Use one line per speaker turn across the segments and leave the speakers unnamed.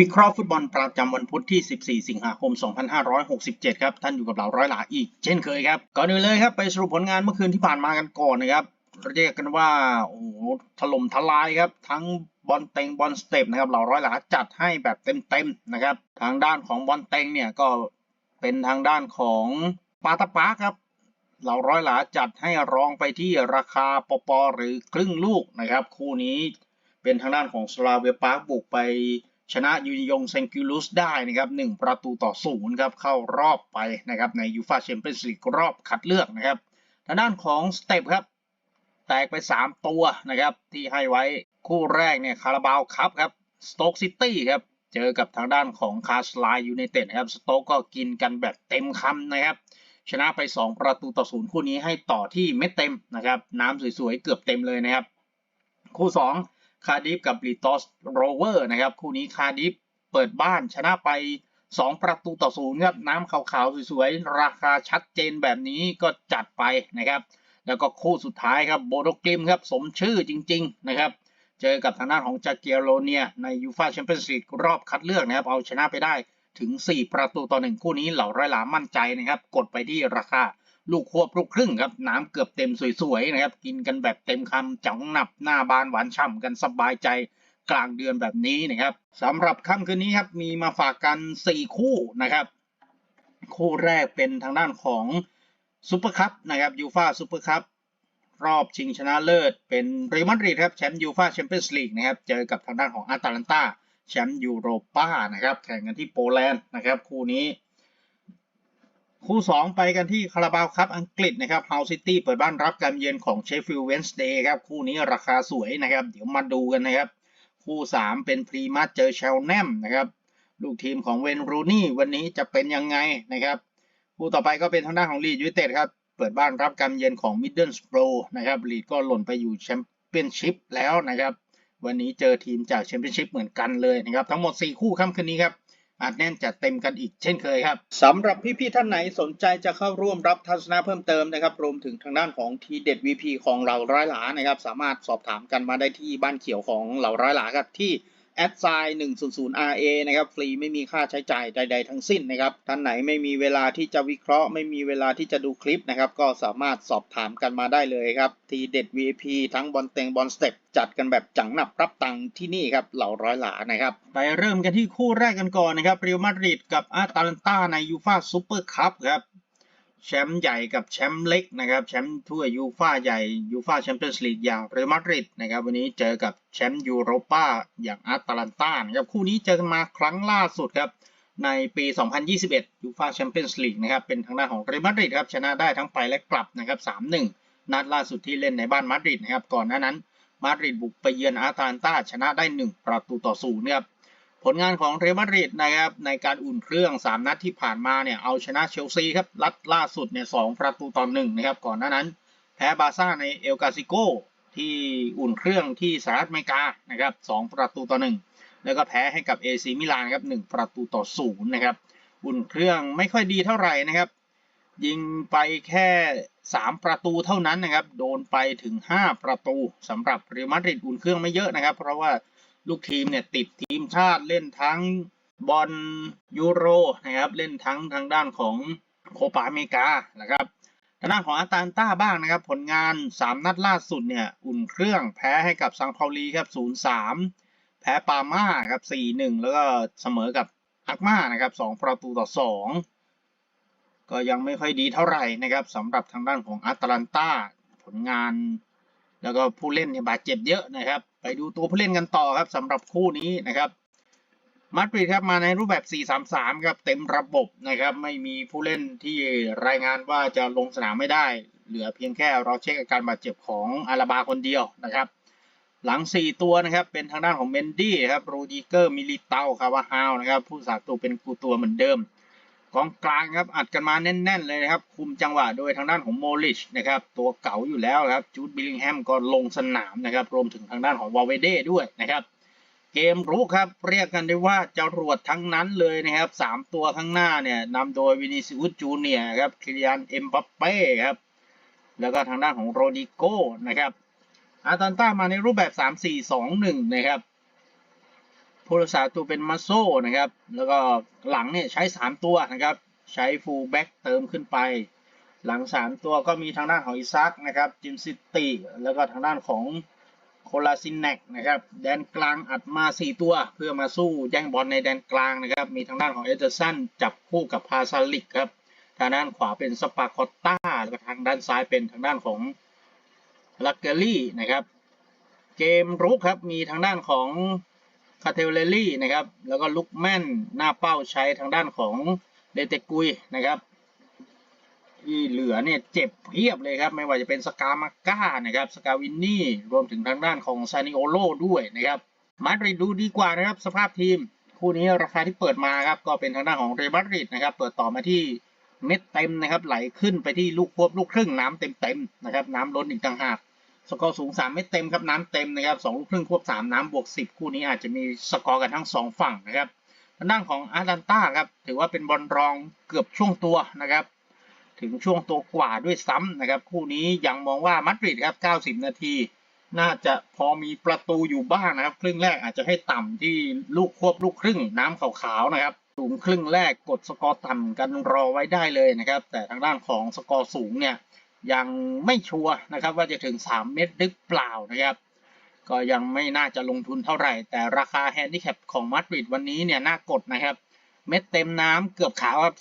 วิเคราะห์ฟุตบอลประจำวันพุธที่ 14 สิงหาคม 2567 ครับ ท่านอยู่กับเราร้อยหลาอีก เช่นเคยครับ ก่อนอื่นเลยครับไปสรุปผลงานเมื่อคืนที่ผ่านมากันก่อนนะครับ เรียกกันว่า โอ้โห ถล่มทลายครับ ทั้งบอลเต็งบอลสเต็ปนะครับ เราร้อยหลาจัดให้แบบเต็มๆนะครับ ทางด้านของบอลเต็งเนี่ยก็เป็นทางด้านของปาตาปาครับ เราร้อยหลาจัดให้รองไปที่ราคาปปหรือครึ่งลูกนะครับ คู่นี้เป็นทางด้านของสลาเวปาร์บุกไป ชนะยูนิยงเซนกิลุสได้นะครับ1ประตูต่อศูนย์ครับเข้ารอบไปนะครับในยูฟาแชมเปี้ยนส์ลีกรอบคัดเลือกนะครับทางด้านของสเต็ปครับ แตกไป 3 ตัวนะครับที่ให้ไว้คู่แรกเนี่ยคาราบาวคัพครับสโต๊กซิตี้ครับเจอกับทางด้านของคาสไลยูไนเต็ดครับสโต๊กก็กินกันแบบเต็มคำนะครับชนะไป 2 ประตูต่อศูนย์คู่นี้ให้ต่อที่เม็ดเต็มนะครับน้ำสวยๆเกือบเต็มเลยนะครับ คู่ 2 คาร์ดิฟกับลีตอสโรเวอร์นะครับ คู่นี้คาร์ดิฟเปิดบ้านชนะไป 2 ประตูต่อศูนย์ครับ น้ำขาวๆ สวยๆ ราคาชัดเจนแบบนี้ก็จัดไปนะครับ แล้วก็คู่สุดท้ายครับโบโดกลิมครับ สมชื่อจริง ๆ นะครับ เจอกับทางด้านของจากเกียโรเนีย ในยูฟาแชมเปี้ยนส์ลีกรอบคัดเลือกนะครับ เอาชนะไปได้ถึง 4 ประตูต่อหนึ่งคู่นี้เหล่าร้อยหลามมั่นใจนะครับ กดไปที่ราคา ลูกควบลูกครึ่งครับน้ำเกือบเต็มสวยๆนะครับ กินกันแบบเต็มคำจังหนับหน้าบานหวานฉ่ำกันสบายใจกลางเดือนแบบนี้นะครับสำหรับค่ำคืนนี้ครับมีมาฝากกัน 4 คู่นะครับ คู่แรกเป็นทางด้านของซูเปอร์คัพนะครับยูฟาซูเปอร์คัพรอบชิงชนะเลิศ เป็นเรอัลมาดริดครับแชมป์ยูฟาแชมเปี้ยนส์ลีกนะครับเจอกับทางด้านของอาตาลันตาแชมป์ยูโรป้านะครับแข่งกันที่โปแลนด์นะครับคู่นี้ คู่ 2 ไปกันที่คาราบาวครับอังกฤษนะครับเฮาซิตี้เปิดบ้านรับการเยือนของเชฟฟิลด์เวนส์เดย์ครับ คู่นี้ราคาสวยนะครับ เดี๋ยวมาดูกันนะครับ คู่ 3 เป็นพรีมัสเจอเชลแนมนะครับ ลูกทีมของเวนรูนี่วันนี้จะเป็นยังไงนะครับ คู่ต่อไปก็เป็นทางด้านของลีดยูเต็ดครับ เปิดบ้านรับการเยือนของมิดเดิลสโปรนะครับลีดก็หล่นไปอยู่แชมเปี้ยนชิพแล้วนะครับ วันนี้เจอทีมจากแชมเปี้ยนชิพเหมือนกันเลยนะครับ ทั้งหมด 4 คู่ค่ำคืนนี้ครับ อาจแน่นจัดเต็มกันอีกเช่นเคยครับสำหรับพี่ๆท่านไหนสนใจจะเข้าร่วมรับทัศนะเพิ่มเติมนะครับรวมถึงทางด้านของทีเด็ด VP ของเราร้อยหลานะครับ สามารถสอบถามกันมาได้ที่บ้านเขียวของเหล่าร้อยหลาครับที่ แอดไซน์100 RA นะครับ ฟรีไม่มีค่าใช้จ่ายใด ๆ ทั้งสิ้นนะครับท่านไหนไม่มีเวลาที่จะวิเคราะห์ ไม่มีเวลาที่จะดูคลิปนะครับ ก็สามารถสอบถามกันมาได้เลยครับ ทีเด็ด VIP ทั้งบอลเต็งบอลสเต็ปจัดกันแบบจังหนับรับตังค์ที่นี่ครับ เหล่าร้อยหลานะครับ ไปเริ่มกันที่คู่แรกกันก่อนนะครับเรอัลมาดริดกับอาตาลันตาในยูฟาซูเปอร์คัพครับ แชมป์ใหญ่กับแชมป์เล็กนะครับแชมป์ถ้วยยูฟ่าใหญ่ยูฟ่าแชมเปี้ยนส์ลีกอย่างเรอัลมาดริดนะครับวันนี้เจอกับแชมป์ยูโรปาอย่างอาตาลันตานะครับคู่นี้เจอกันมาครั้งล่าสุดครับในปี 2021ยูฟ่าแชมเปี้ยนส์ลีกนะครับเป็นทางด้านของเรอัลมาดริดครับชนะได้ทั้งไปและกลับนะครับ3-1 นัดล่าสุดที่เล่นในบ้านมาดริดนะครับก่อนหน้านั้นมาดริดบุกไปเยือนอาตาลันตาชนะได้ 1 ประตูต่อศูนย์ครับ ผลงานของเรอัลมาดริดนะครับในการอุ่นเครื่อง 3 นัดที่ผ่านมาเนี่ยเอาชนะเชลซีครับลัดล่าสุดเนี่ยสประตูต่อหนึ่งนะครับก่อนหน้านั้น แพ้บาร์ซ่าในเอลกาซิโกที่อุ่นเครื่องที่สหรัฐอเมริกานะครับ2ประตูต่อหนึ่งแล้วก็แพ้ให้กับเอซีมิลานครับ1ประตูต่อศูนย์นะครับอุ่นเครื่องไม่ค่อยดีเท่าไหร่นะครับ ยิงไปแค่ 3 ประตูเท่านั้นนะครับ โดนไปถึง 5 ประตูสำหรับเรอัลมาดริดอุ่นเครื่องไม่เยอะนะครับ เพราะว่า ลูกทีมเนี่ยติดทีมชาติเล่นทั้งบอลยูโรนะครับเล่นทั้งทางด้านของโคปาอเมริกานะครับทางด้านของอาตาลันต้าบ้างนะครับ ผลงาน 3 นัดล่าสุดเนี่ยอุ่นเครื่องแพ้ให้กับซังเปาลีครับ 0-3 แพ้ปาม่าครับ 4-1 แล้วก็เสมอกับอักมานะครับ 2 ประตูต่อ 2 ก็ยังไม่ค่อยดีเท่าไหร่นะครับสำหรับทางด้านของอาตาลันต้าผลงาน แล้วก็ผู้เล่นเนี่ยบาดเจ็บเยอะนะครับ ไปดูตัวผู้เล่นกันต่อครับสำหรับคู่นี้นะครับมาดริดครับมาในรูปแบบ 4-3-3 ครับเต็มระบบนะครับไม่มีผู้เล่นที่รายงานว่าจะลงสนามไม่ได้ เหลือเพียงแค่เรอเช็คอาการบาดเจ็บของอาราบาคนเดียวนะครับ หลัง 4 ตัวนะครับเป็นทางด้านของเมนดี้ครับโรดิเกอร์มิลิเตาคาวาฮาวนะครับผู้สาตัวเป็นกูตัวเหมือนเดิม กองกลางครับอัดกันมาแน่น ๆ เลยนะครับคุมจังหวะโดยทางด้านของโมลิชนะครับตัวเก่าอยู่แล้วครับจูดบิลลิงแฮมก็ลงสนามนะครับรวมถึงทางด้านของวาเวเด้ด้วยนะครับเกมรุกครับเรียกกันได้ว่าจะรวดทั้งนั้นเลยนะครับสามตัวข้างหน้าเนี่ยนำโดยวินิซิอุสจูเนียครับคิริยันเอ็มบัปเป้ครับแล้วก็ทางด้านของโรดิโก้นะครับอาตันต้ามาในรูปแบบ 3-4-2-1 นะครับ ผู้รักษาตัวเป็นมาโซนะครับ แล้วก็หลังเนี่ยใช้ 3 ตัวนะครับ ใช้ฟูลแบ็กเติมขึ้นไป หลัง 3 ตัวก็มีทางด้านของอิซักนะครับ จิมซิตี้ แล้วก็ทางด้านของโคลาซินเนกนะครับ แดนกลางอัดมา 4 ตัว เพื่อมาสู้แย่งบอลในแดนกลางนะครับ มีทางด้านของเอเดอร์สันจับคู่กับพาซาลิกครับ ทางด้านขวาเป็นสปาคอตตาแล้วก็ทางด้านซ้ายเป็นทางด้านของลักเกอรี่นะครับ เกมรุกครับ มีทางด้านของ คาเทลเลลี่นะครับ แล้วก็ลุกแม่นหน้าเป้าใช้ทางด้านของเดเตกุยนะครับ ที่เหลือเนี่ยเจ็บเพียบเลยครับ ไม่ว่าจะเป็นสกามาก้านะครับสกาวินนี่รวมถึงทางด้านของซานิโอโลด้วยนะครับ มาดริดดูดีกว่านะครับ สภาพทีม คู่นี้ราคาที่เปิดมาครับ ก็เป็นทางด้านของเรอัลมาดริดนะครับ เปิดต่อมาที่เม็ดเต็มนะครับ ไหลขึ้นไปที่ลูกควบลูกครึ่งน้ำเต็มเต็มๆนะครับ น้ำล้นอีกต่างหาก สกอร์สูง3เม็ดเต็มครับน้ำเต็มนะครับ2ลูกครึ่งควบ 3 น้ำบวก 10 คู่นี้อาจจะมีสกอร์กันทั้ง 2 ฝั่งนะครับทางด้านของอาร์แลนต้าครับถือว่าเป็นบอลรองเกือบช่วงตัวนะครับถึงช่วงตัวกว่าด้วยซ้ำนะครับคู่นี้ยังมองว่ามาดริดครับ 90 นาที น่าจะพอมีประตูอยู่บ้างนะครับ ครึ่งแรกอาจจะให้ต่ำที่ลูกควบลูกครึ่งน้ำขาวๆนะครับสูงครึ่งแรกกดสกอร์ต่ำกันรอไว้ได้เลยนะครับ แต่ทางด้านของสกอร์สูงเนี่ย ยังไม่ชัวร์นะครับว่าจะถึง 3 เม็ดหรือเปล่านะครับ ก็ยังไม่น่าจะลงทุนเท่าไหร่ แต่ราคาแฮนดิแคปของมาดริดวันนี้เนี่ยน่ากดนะครับ เม็ดเต็มน้ำเกือบขาวครับ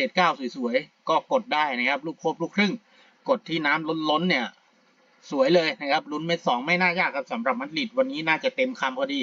0.79 สวยๆ ก็กดได้นะครับ ลูกครบลูกครึ่ง กดที่น้ำล้นๆเนี่ยสวยเลยนะครับลุ้นเม็ดสองไม่น่ายากครับสำหรับมาดริดวันนี้น่าจะเต็มคำพอดี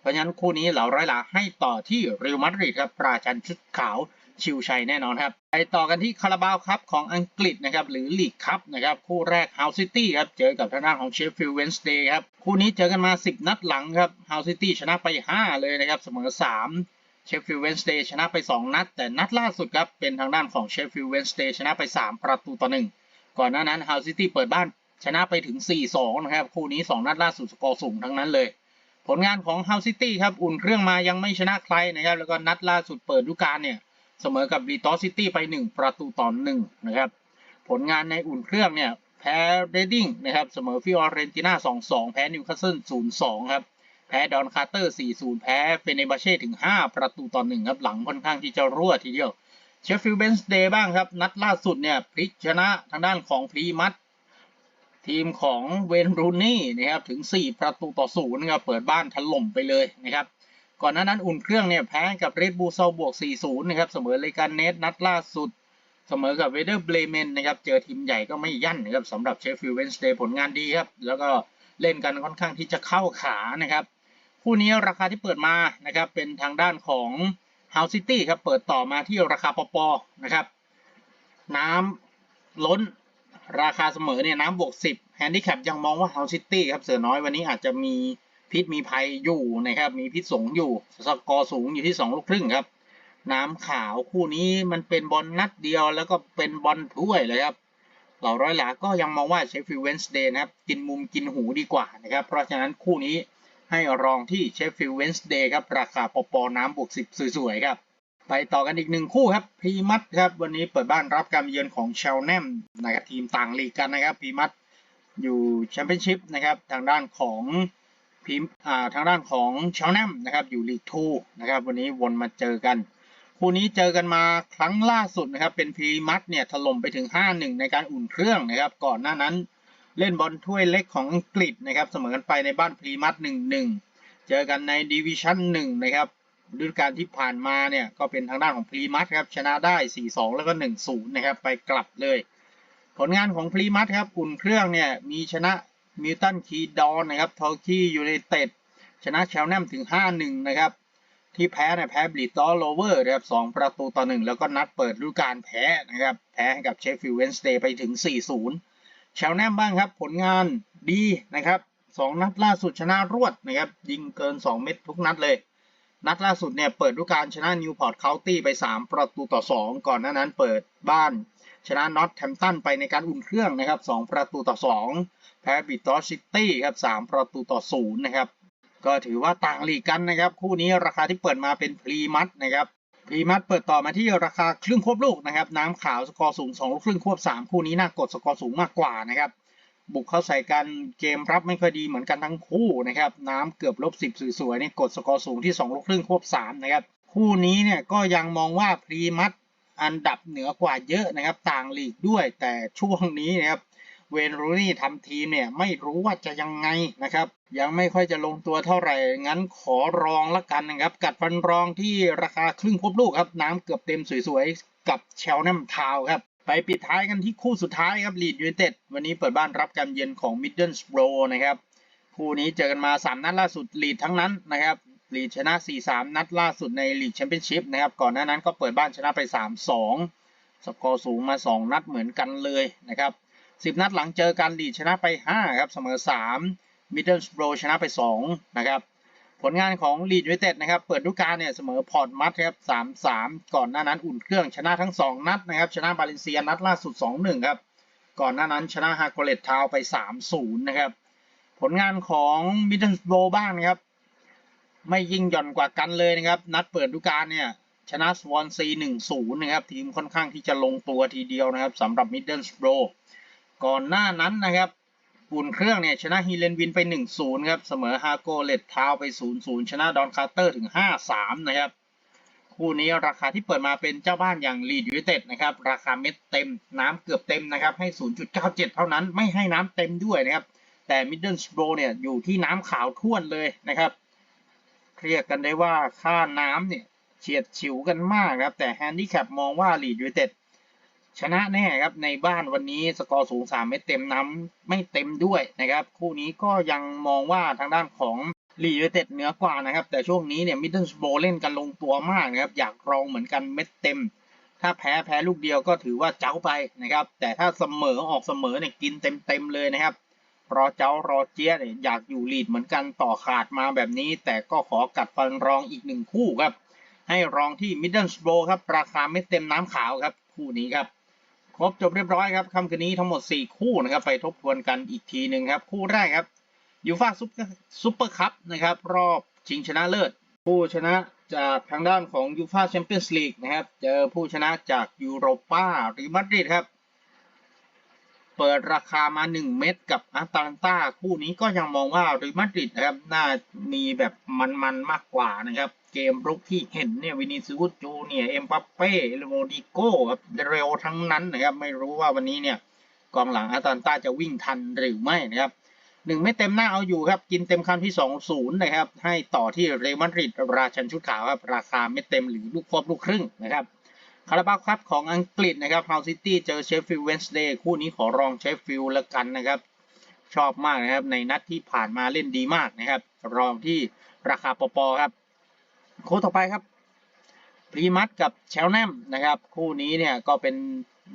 เพราะฉะนั้นคู่นี้เหล่าร้อยหลาให้ต่อที่เรอัลมาดริดครับปราชันชุดขาว ชิวชัยแน่นอนครับไปต่อกันที่คาราบาวครับของอังกฤษนะครับหรือลีกคัพนะครับคู่แรกเฮาซิตี้ครับเจอกับทางด้านของเชฟฟิลด์เวนสเดย์ครับคู่นี้เจอกันมา 10 นัดหลังครับเฮาซิตี้ชนะไป 5 เลยนะครับเสมอ 3เชฟฟิลด์เวนสเดย์ชนะไป 2 นัด แต่นัดล่าสุดครับ เป็นทางด้านของเชฟฟิลด์เวนสเดย์ชนะไป 3 ประตูต่อ 1 ก่อนหน้านั้นเฮาซิตี้เปิดบ้านชนะไปถึง 4-2 นะครับ คู่นี้ 2 นัดล่าสุดสกอร์สูงทั้งนั้นเลย ผลงานของเฮาซิตี้ครับ อุ่นเครื่องมายังไม่ชนะใครนะครับ แล้วก็นัดล่าสุดเปิดฤดูกาลเนี่ย เสมอกับบีตอซิตี้ไป 1 ประตูต่อ1นะครับ ผลงานในอุ่นเครื่องเนี่ย แพ้เรดดิ้งนะครับ เสมอฟิออเรนติน่า 2-2 แพ้นิวคาสเซิล 0-2 ครับ แพ้ดอนคาร์เตอร์ 4-0 แพ้เฟเนบาเช่ถึง 5 ประตูต่อ1ครับ หลังค่อนข้างที่จะรั่วทีเดียว เชฟฟิลด์เบนส์เดย์บ้างครับ นัดล่าสุดเนี่ยพลิกชนะทางด้านของพรีมัตทีมของเวนรูนี่นะครับถึง 4 ประตูต่อ0นะครับเปิดบ้านถล่มไปเลยนะครับ ก่อนหน้านั้นอุ่นเครื่องเนี่ยแพ้กับเรดบูเซาบวก 4-0 นะครับ เสมอเลยกานเนสนัดล่าสุด เสมอกับเวเดอร์เบลเมนนะครับ เจอทีมใหญ่ก็ไม่ยั่นนะครับสำหรับเชฟฟิลด์เวนสเดย์ผลงานดีครับ แล้วก็เล่นกันค่อนข้างที่จะเข้าขานะครับ คู่นี้ราคาที่เปิดมานะครับเป็นทางด้านของ House City ครับเปิดต่อมาที่ราคาปปนะครับ น้ำล้นราคาเสมอเนี่ยน้ำบวก 10 แฮนดิแคปยังมองว่า House City ครับเสือน้อยวันนี้อาจจะมี พิษมีภัยอยู่นะครับ มีพิษสงอยู่ สกอร์สูงอยู่ที่2ลูกครึ่งครับ น้ำขาวคู่นี้มันเป็นบอลนัดเดียวแล้วก็เป็นบอลถ้วยเลยครับเหล่าร้อยหลาก็ยังมองว่าเชฟฟิลด์เวนส์เดย์นะครับ กินมุมกินหูดีกว่านะครับ เพราะฉะนั้นคู่นี้ให้รองที่เชฟฟิลด์เวนส์เดย์ครับ ราคาปอปอน้ำบวก10สวยๆครับ ไปต่อกันอีกหนึ่งคู่ครับพีมัตครับ วันนี้เปิดบ้านรับการเยือนของเชลแนมนะครับทีมต่างลีกกันนะครับพีมัตอยู่แชมเปี้ยนชิพนะครับทางด้านของ พีมอ่าทางด้านของเชลแนมนะครับอยู่ลีกทูนะครับวันนี้วนมาเจอกัน คู่นี้เจอกันมาครั้งล่าสุดนะครับเป็นพีมัตเนี่ยถล่มไปถึง 5-1 ในการอุ่นเครื่องนะครับก่อนหน้านั้นเล่นบอลถ้วยเล็กของอังกฤษนะครับเสมอกันไปในบ้านพีมัต1-1 เจอกันในดิวิชั่น1นะครับฤดูกาลที่ผ่านมาเนี่ยก็เป็นทางด้านของพีมัตครับชนะได้ 4-2 แล้วก็ 1-0 นะครับไปกลับเลย ผลงานของพรีมัตครับอุ่นเครื่องเนี่ยมีชนะ มิลตันคีดอนนะครับทอร์คียูไนเต็ดชนะเชลแนมถึง 5-1 นะครับ ที่แพ้เนี่ยแพ้บลิตอโลเวอร์นะครับ2ประตูต่อ1แล้วก็นัดเปิดฤดูกาลแพ้นะครับ แพ้ให้กับเชฟฟิลด์เวนสเดย์ไปถึง 4-0 เชลแนมบ้างครับ ผลงานดีนะครับ2นัดล่าสุดชนะรวดนะครับ ยิงเกิน 2 เม็ดทุกนัดเลย นัดล่าสุดเนี่ยเปิดฤดูกาลชนะนิวพอร์ตเคานตี้ไป 3 ประตูต่อ 2 ก่อนหน้านั้นเปิดบ้าน ชนะน็อตแทมตันไปในการอุ่นเครื่องนะครับ2ประตูต่อ 2 แพ้บิตตอซิตี้ครับ3ประตูต่อ0นะครับก็ถือว่าต่างลีกกันนะครับ คู่นี้ราคาที่เปิดมาเป็นพรีมัตนะครับพรีมัตเปิดต่อมาที่ราคาครึ่งควบลูกนะครับ น้ำขาวสกอร์สูง2ลูกครึ่งควบ 3 คู่นี้น่ากดสกอร์สูงมากกว่านะครับบุกเข้าใส่กันเกมรับไม่ค่อยดีเหมือนกันทั้งคู่นะครับน้ำเกือบลบสิบสวยๆนี่กดสกอร์สูงที่2ลูกครึ่งควบ3นะครับคู่นี้เนี่ยก็ยังมองว่าพรีมัต อันดับเหนือกว่าเยอะนะครับ ต่างลีกด้วยแต่ช่วงนี้นะครับเวนรูนี่ทำทีมเนี่ยไม่รู้ว่าจะยังไงนะครับ ยังไม่ค่อยจะลงตัวเท่าไหร่ งั้นขอรองละกันนะครับ กัดฟันรองที่ราคาครึ่งควบลูกครับ น้ำเกือบเต็มสวยๆ กับเชลแนมทาวครับ ไปปิดท้ายกันที่คู่สุดท้ายครับลีดยูไนเต็ดวันนี้เปิดบ้านรับการเยือนของมิดเดิลสโบรนะครับ คู่นี้เจอกันมา 3 นัดล่าสุดลีดทั้งนั้นนะครับ ลีดชนะ 4-3 นัดล่าสุดในลีกแชมเปี้ยนชิพนะครับ ก่อนหน้านั้นก็เปิดบ้านชนะไป 3-2 สกอร์สูงมา 2 นัดเหมือนกันเลยนะครับ 10 นัดหลังเจอกันลีดชนะไป 5 ครับ เสมอ 3 มิดเดิลสโบรชนะไป 2 นะครับ ผลงานของลีดยูไนเต็ดนะครับ เปิดฤดูกาลเนี่ยเสมอพอร์ตมัดครับ 3-3 ก่อนหน้านั้นอุ่นเครื่องชนะทั้ง 2 นัดนะครับ ชนะบาเลนเซียนัดล่าสุด 2-1 ครับ ก่อนหน้านั้นชนะฮาโกเลตทาวไป 3-0 นะครับ ผลงานของมิดเดิลสโบรบ้างนะครับ ไม่ยิ่งหย่อนกว่ากันเลยนะครับ นัดเปิดฤดูกาลเนี่ยชนะสวอนซี1-0นย์นะครับ ทีมค่อนข้างที่จะลงตัวทีเดียวนะครับสำหรับมิดเดิลสโบรก่อนหน้านั้นนะครับอุ่นเครื่องเนี่ยชนะฮีเลนวินไป 1-0 ครับ เสมอฮาโกเลตทาวน์ไป 0-0 ชนะดอนคาร์เตอร์ถึง 5-3 นะครับ คู่นี้ราคาที่เปิดมาเป็นเจ้าบ้านอย่างลีดยูเต็ดนะครับ ราคาเม็ดเต็มน้ำเกือบเต็มนะครับ ให้ 0.97 เท่านั้นไม่ให้น้ำเต็มด้วยนะครับ แต่มิดเดิลสโบรเนี่ยอยู่ที่น้ำขาวท่วนเลยนะครับ เรียกกันได้ว่าค่าน้ำเนี่ยเฉียดฉิวกันมากครับ แต่แฮนดิแคปมองว่าลีดยูเต็ดชนะแน่ครับในบ้านวันนี้สกอร์สูง 3 เม็ดเต็มน้ำไม่เต็มด้วยนะครับ คู่นี้ก็ยังมองว่าทางด้านของลียูเต็ดเหนือกว่านะครับ แต่ช่วงนี้เนี่ยมิดเดิลสโบเล่นกันลงตัวมากนะครับ อยากรองเหมือนกันเม็ดเต็ม ถ้าแพ้แพ้ลูกเดียวก็ถือว่าเจ้าไปนะครับ แต่ถ้าเสมอออกเสมอเนี่ยกินเต็มเต็มๆเลยนะครับ รอเจ้ารอเจี๊ยเนี่ยอยากอยู่ลีดเหมือนกันต่อขาดมาแบบนี้ แต่ก็ขอกัดฟันรองอีกหนึ่งคู่ครับ ให้รองที่มิดเดิลสโบครับ ราคาไม่เต็มน้ำขาวครับ คู่นี้ครับ ครบจบเรียบร้อยครับคำคืนนี้ทั้งหมด 4 คู่นะครับ ไปทบทวนกันอีกทีหนึ่งครับ คู่แรกครับยูฟาซุปเปอร์คัพนะครับ รอบชิงชนะเลิศผู้ชนะจากทางด้านของยูฟาแชมเปี้ยนส์ลีกนะครับ เจอผู้ชนะจากยูโรปาหรือมาดริดครับ เปิดราคามา 1 เม็ดกับอาตาลันตาคู่นี้ก็ยังมองว่าเรอัลมาดริดนะครับน่ามีแบบมันๆมากกว่านะครับ เกมรุกที่เห็นเนี่ยวินิซิอุสจูเนียเอ็มบัปเป้เอลโมดิโก้ครับเร็วทั้งนั้นนะครับไม่รู้ว่าวันนี้เนี่ยกองหลังอาตาลันตาจะวิ่งทันหรือไม่นะครับหนึ่งไม่เต็มหน้าเอาอยู่ครับ กินเต็มคำที่ 2 0 นะครับ ให้ต่อที่เรอัลมาดริดราชันชุดขาวครับ ราคาไม่เต็มหรือลูกควบลูกครึ่งนะครับ คาราบาครับของอังกฤษนะครับเฮาซิตี้เจอเชฟฟิลด์เวนสเดย์คู่นี้ขอรองเชฟฟิลด์แล้วกันนะครับ ชอบมากนะครับในนัดที่ผ่านมาเล่นดีมากนะครับ รองที่ราคาปอปอครับคู่ต่อไปครับพรีมัตกับเชลแนมนะครับ คู่นี้เนี่ยก็เป็น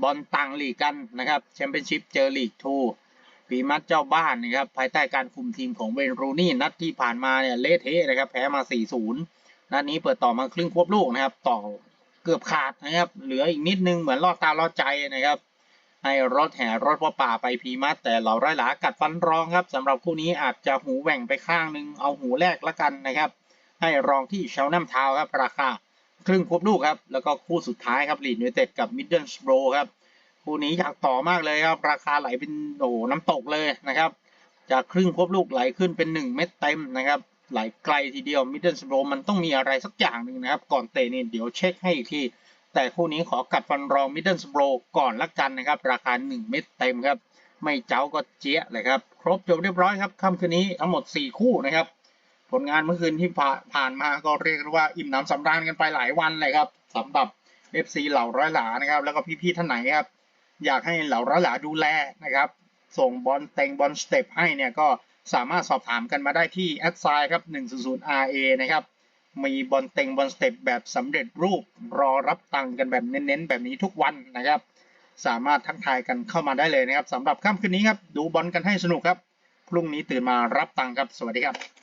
บอลต่างลีกกันนะครับแชมเปี้ยนชิพเจอลีกทูพรีมัตเจ้าบ้านนะครับ ภายใต้การคุมทีมของเวนรูนี่นัดที่ผ่านมาเนี่ยเละเทะนะครับ แพ้มา 4-0นัดนี้เปิดต่อมาครึ่งควบลูกนะครับ ต่อ กือบขาดนะครับ เหลืออีกนิดนึงเหมือนลอดตาลอดใจนะครับ ให้รถแห่รถพ่อป่าไปพีมัดแต่เหล่าไร้หลากัดฟันรองครับสำหรับคู่นี้อาจจะหูแหว่งไปข้างหนึ่งเอาหูแรกละกันนะครับ ให้รองที่เชลนัมทาวครับ ราคาครึ่งควบลูกครับ แล้วก็คู่สุดท้ายครับลีดยูไนเต็ดกับมิดเดิลสโบรครับคู่นี้อยากต่อมากเลยครับ ราคาไหลเป็นโอ้โหน้ำตกเลยนะครับ จากครึ่งควบลูกไหลขึ้นเป็น 1 เม็ดเต็มนะครับ ไหลไกลทีเดียวมิดเดิลสโบรมันต้องมีอะไรสักอย่างหนึ่งนะครับ ก่อนเตะนี่เดี๋ยวเช็คให้อีกที แต่คู่นี้ขอกัดฟันรองมิดเดิลสโบรก่อนละกันนะครับ ราคา 1 เม็ดเต็มครับ ไม่เจ้าก็เจี๊ยะเลยครับ ครบจบเรียบร้อยครับค่ำคืนนี้ทั้งหมด 4 คู่นะครับ ผลงานเมื่อคืนที่ผ่านมาก็เรียกได้ว่าอิ่มหนำสำราญกันไปหลายวันเลยครับสำหรับ FC เหล่าร้อยหลานะครับ แล้วก็พี่ๆท่านไหนครับอยากให้เหล่าร้อยหลาดูแลนะครับ ส่งบอลเต็งบอลสเต็ปให้เนี่ยก็ สามารถสอบถามกันมาได้ที่แอดไซน์ครับ 100 RA นะครับ มีบอลเต็งบอลสเต็ปแบบสำเร็จรูปรอรับตังค์กันแบบเน้นๆ แบบนี้ทุกวันนะครับ สามารถทักทายกันเข้ามาได้เลยนะครับสำหรับค่ำคืนนี้ครับ ดูบอลกันให้สนุกครับ พรุ่งนี้ตื่นมารับตังค์ครับ สวัสดีครับ